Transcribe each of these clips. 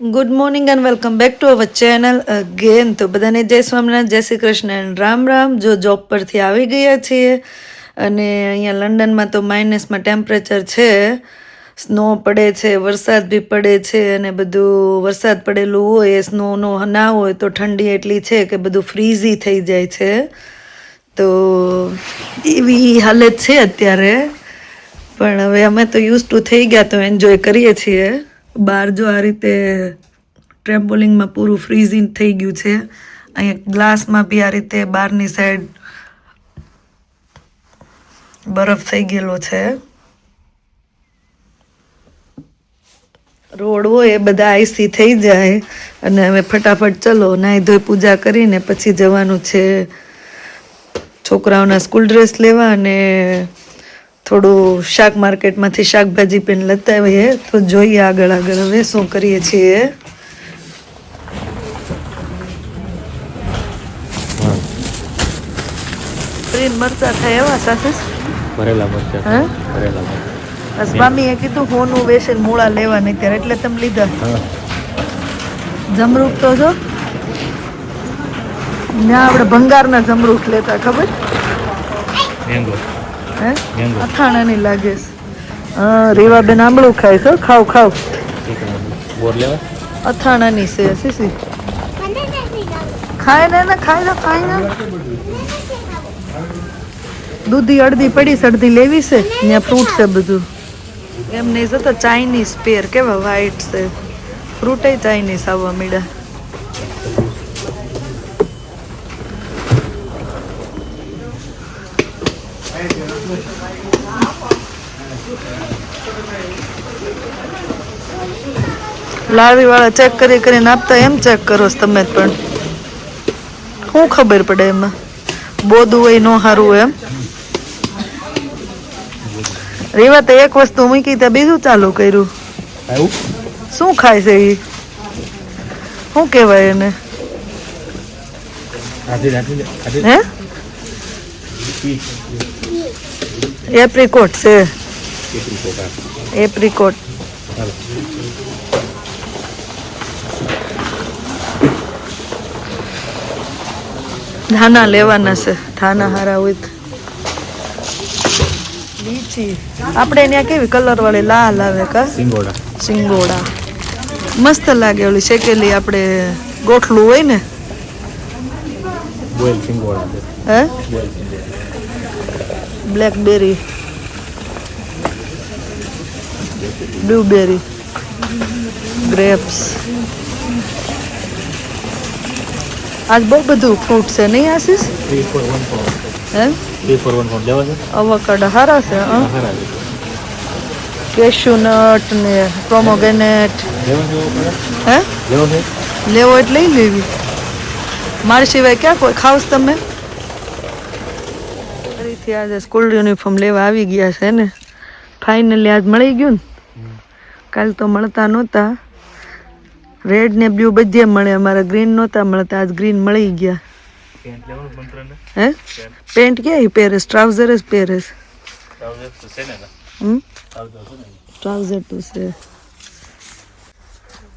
Good morning and welcome back to our channel again તો બધાને જય સ્વામિનારાયણ, જય શ્રી કૃષ્ણ એન્ડ રામ રામ. જો જોબ પરથી આવી ગયા છીએ અને અહીંયા લંડનમાં તો માઇનસમાં ટેમ્પરેચર છે. સ્નો પડે છે, વરસાદ બી પડે છે અને બધું વરસાદ પડેલું હોય એ સ્નોનો ના હોય તો ઠંડી એટલી છે કે બધું ફ્રીઝી થઈ જાય છે. તો એવી હાલત છે અત્યારે. પણ હવે અમે તો યુઝ ટુ થઈ ગયા તો એન્જોય કરીએ છીએ. બહાર જો આ રીતે ટ્રેમ્પોલિંગમાં પૂરું ફ્રીઝિંગ થઈ ગયું છે, અહીંયા ગ્લાસમાં બી આ રીતે બહારની સાઈડ બરફ થઈ ગયેલો છે. રોડ હોય એ બધા આઈસી થઈ જાય અને હવે ફટાફટ ચલો નાહી ધોઈ પૂજા કરીને પછી જવાનું છે છોકરાઓના સ્કૂલ ડ્રેસ લેવા અને થોડું શાક માર્કેટમાંથી શાકભાજી પણ લેતા આવીએ તો જોઈએ આગળ આગળ હવે શું કરીએ છીએ. પ્રેમ મરચા થાય એવા સાથે? ભરેલા મરચા ભરેલા મરચા. બસ કીધું હોનું વેસન મૂળા લેવા નહીં ત્યારે એટલે તમે લીધા. જમરૂખ તો જો. ના આપણે ભંગારના જમરૂખ લેતા ખબર? મેંગો. હે? અથાણાની લાગે છે. હા રેવાબેન આંબળું ખાય છે. ખાવ ખાવ. અથાણાની છે સીસી ખાય ને ને ખાય ને ખાય ને. દૂધી અડધી પડી અડધી લેવી છે. ત્યાં ફ્રૂટ છે બધું. એમ નહીં જતો ચાઇનીઝ પેર કેવા વ્હાઈટ છે. ફ્રૂટે ચાઇનીઝ આવવા મળ્યા લાવી વાળા ચેક કરી કરીને આપતા એમ ચેક કરો તમે પણ. શું ખબર પડે એમાં? બોધું હોય નો સારું એમ. રેવા તો એક વસ્તુ મૂકી ત્યાં બીજું ચાલુ કર્યું. શું ખાય છે એ શું કહેવાય એને? હે? એપ્રિકોટ છે. એપ્રિકોટ ધાના લેવાના છે. ધાના હારા હોય. લીચી. આપણે ત્યાં કેવી કલર વાળી લાલ આવે કા? સિંગોડા. સિંગોડા. મસ્ત લાગે ઓલી શેકેલી આપણે ગોઠલું હોય ને? સિંગોડા. હે? બ્લેકબેરી. બ્લુબેરી. ગ્રેપ્સ. આજ બહુ બધું ફ્રૂટ છે નહીં આશીષ? અવકાડો સારા છે હં? હારા છે. કેશ્યુનટ ને પ્રોમોગેનેટ હે? લેવો એટલે લઈ લેવી. મારી સિવાય ક્યાં કોઈ ખાવશ તમે? ફરીથી આજે સ્કૂલ યુનિફોર્મ લેવા આવી ગયા છે ને. ફાઇનલી આજ મળી ગયું ને. કાલ તો મળતા નહોતા. રેડ ને બ્લુ બધે મળે. અમારે ગ્રીન નહોતા મળતા. આજ ગ્રીન મળી ગયા. હે? પેન્ટ ક્યાં પહેરેસ ટ્રાઉઝર જ પહેરેસ ટ્રાઉઝર તો છે ટ્રાઉઝર તો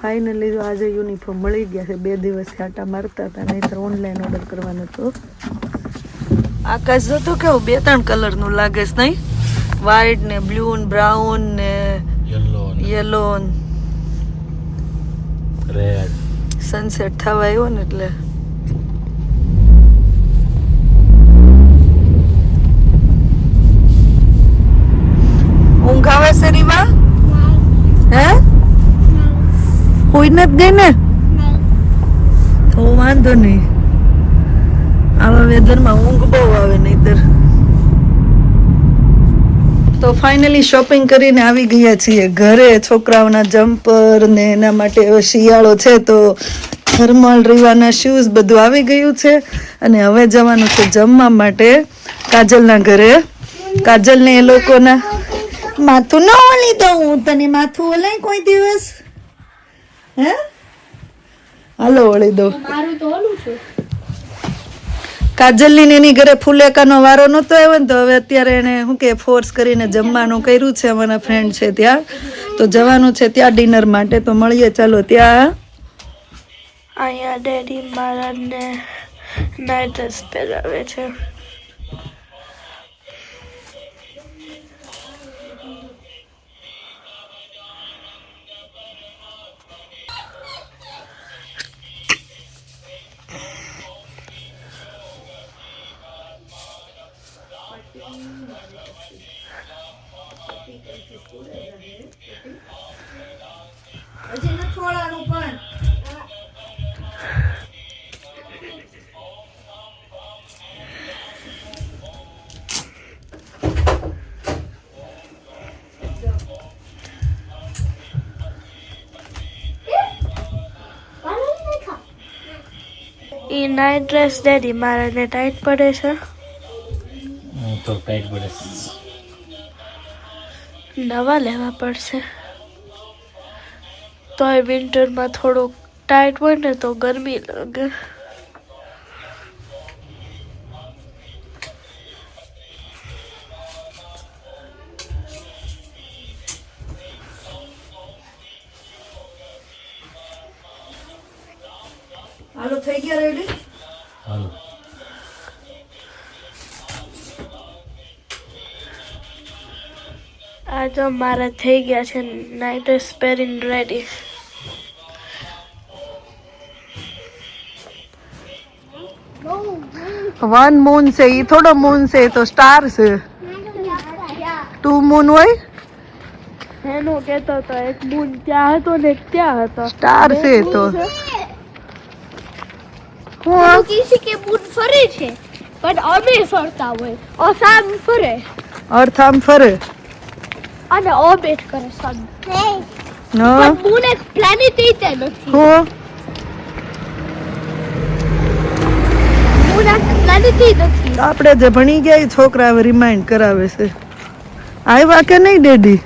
ફાઇનલી જો આજે યુનિફોર્મ મળી ગયા છે. બે દિવસથી આટા મારતા હતા. નહીંતર ઓનલાઈન ઓર્ડર કરવાનો હતો. આકાશ જોતો કેવું? બે ત્રણ કલરનું લાગે છે નહીં? વ્હાઈટ ને બ્લુ ને બ્રાઉન ને યલો યલો રેડ સનસેટ થવા આવ્યો ને એટલે. ઊંઘ આવે છે હે? કોઈ નથી ગઈ ને? તો વાંધો નહીં. આવા વેધરમાં ઊંઘ બહુ આવે નહીતર. તો ફાઇનલી શોપિંગ કરીને આવી ગયા છીએ. ઘરે છોકરાઓના જમ્પર ને એના માટે હવે શિયાળો છે તો થર્મલ રીવાના શૂઝ બધું આવી ગયું છે. અને હવે જવાનું છે જમવા માટે કાજલના ઘરે. કાજલને એ લોકોના માથું ન ઓલી દઉં હું તને, માથું ઓલાય કોઈ દિવસ? હે? હાલો, ઓળી દઉં. કાજલની એની ઘરે ફૂલેકાનો વારો નહોતો આવ્યો ને તો હવે અત્યારે એને શું કે ફોર્સ કરીને જમવાનું કર્યું છે અમારા ફ્રેન્ડ છે ત્યાં. તો જવાનું છે ત્યાં ડિનર માટે. તો મળીએ, ચાલો ત્યાં. અહીંયા ડેડી મારાને નાઇટ ડ્રેસ પહેરાવે છે. એ નાઇટ ડ્રેસ ડેડી મારાને ટાઈટ પડે છે. તો ટાઈટ પડે નવા લેવા પડશે. તોય વિન્ટરમાં થોડુંક ટાઈટ હોય ને તો ગરમી લાગે. હાલો થઈ ગયા રેડી હાલો આ જો મારા થઈ ગયા છે નાઇટ પહેરીને રેડી વન મૂન છે એ થોડો મૂન છે એ તો સ્ટાર છે ટુ મૂન હોય? એનો કેતો હતો એક મૂન ત્યાં હતો ને એક ત્યાં હતો. સ્ટાર છે તો. હું છે કે બુટ ફરે છે પણ અમે ફરતા હોય અસામ ફરે. અર્થ આમ ફરે. અને ઓબેટ કરે સન નો બુને પ્લેનેટ રીતે નથી. હું. આપણે જે ભણી ગયા એ છોકરા હવે રિમાઇન્ડ કરાવે છે. આવ્યા કે નહીં ડેડી?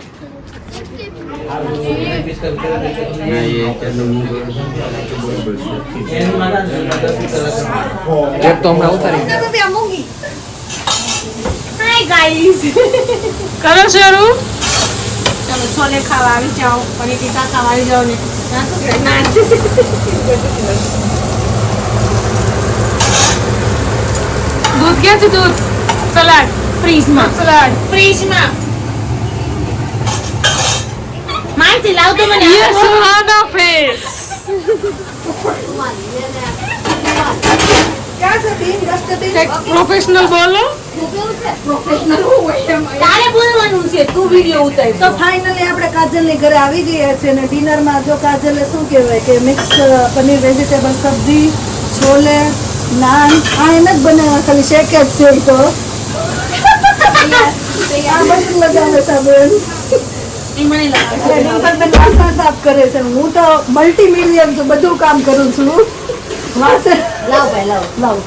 હાય ગાઈસ કરો શરૂ ચાલો છોલે ખાવા આવી જાઓ પનીર ટીકા ખાવા આવી જાઓ ને દૂધ ક્યાં છે દૂધ સલાડ ફ્રીજમાં સલાડ ફ્રીજમાં માનસી લાવ તો મને યસ સુહાના ફેસ પ્રોફેશનલ બોલો. તારે બોલવાનું છે તું વિડિયો ઉતાર તો ફાઇનલી આપણે કાજલની ઘરે આવી ગયા છે અને ડિનરમાં જો કાજલે શું કહેવાય કે મિક્સ પનીર વેજીટેબલ સબ્જી છોલે નાન. આ એમ જ બનાવ્યા ખાલી શેક જ છે તો. આ બધું લગાવે છે બેન મને લાગે એટલે ડિમ્પલબેન વાસણ સાફ કરે છે. હું તો મલ્ટી મિલિયન છું બધું કામ કરું છું. વાસણ લાવ ભાઈ લાવ. લાવ.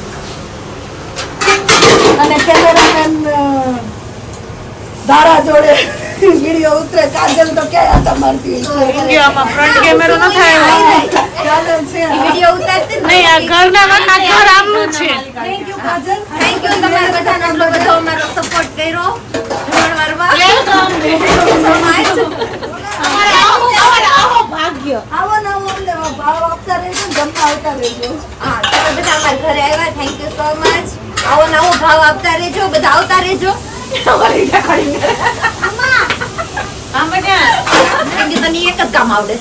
અને કેમેરામેન ધારા જોડે વીડિયો ઉતરે. કાજલ તો ક્યાં હતા મારતી ઇન્ડિયામાં ફ્રન્ટ કેમેરો ન થાય કાજલ છે. વિડિયો ઉતારતી નહીં આ ઘરના વખત ઘર આમનું છે. Thank you Kajal. Thank you તમારા બધાનો. બધો અમારો સપોર્ટ કર્યો. જમણવારમાં ભાગ્ય. આવો ને અમને ભાવ આપતા રહેજો જમવા આવતા રહેજો. હા તમે બધા અમારા ઘરે આવ્યા. થેન્ક યુ સો મચ આવો નવો ભાવ આપતા રહેજો બધા આવતા રહેજો. આમાં. ક્યાં? તને એક જ કામ આવડે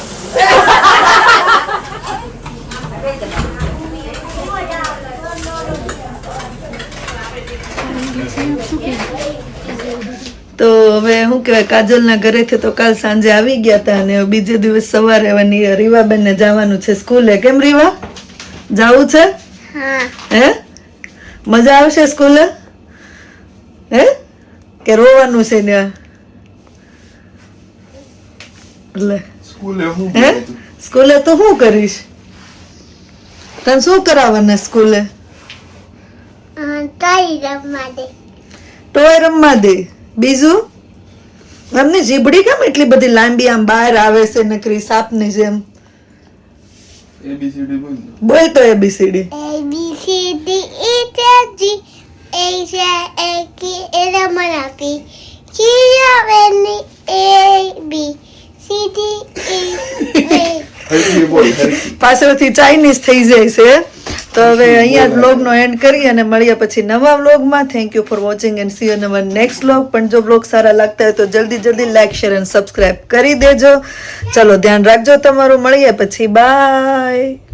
તો હવે શું કહેવાય કાજલના ઘરેથી તો કાલ સાંજે આવી ગયા હતા અને બીજે દિવસ સવારે હવે ની- રીવાબેનને જવાનું છે સ્કૂલે. કેમ રીવા? જવું છે? હે. મજા આવશે સ્કૂલે? હે? કે રોવાનું છે ને? એટલે. સ્કૂલે હે સ્કૂલે તો શું કરીશ? તને શું કરાવવાના સ્કૂલે? તોય રમવા દે. બીજું? એમની જીબડી કેમ એટલી બધી લાંબી આમ બહાર આવે છે નકરી સાપની જેમ? બોલ બોલ તો A B C D A B C D B C D A H A U V W X Y Z હરખી બોલ હરખી. પાછળથી ચાઇનીઝ થઈ જાય છે. તો હવે અહીંયા બ્લોગનો એન્ડ કરી અને મળીએ પછી નવા બ્લોગમાં thank you for watching and see you નવર next blog પણ જો વ્લોગ સારા લાગતા હોય તો જલ્દી જલ્દી લાઇક શેર એન્ડ સબસ્ક્રાઈબ કરી દેજો. ચલો ધ્યાન રાખજો તમારું. મળીએ પછી. બાય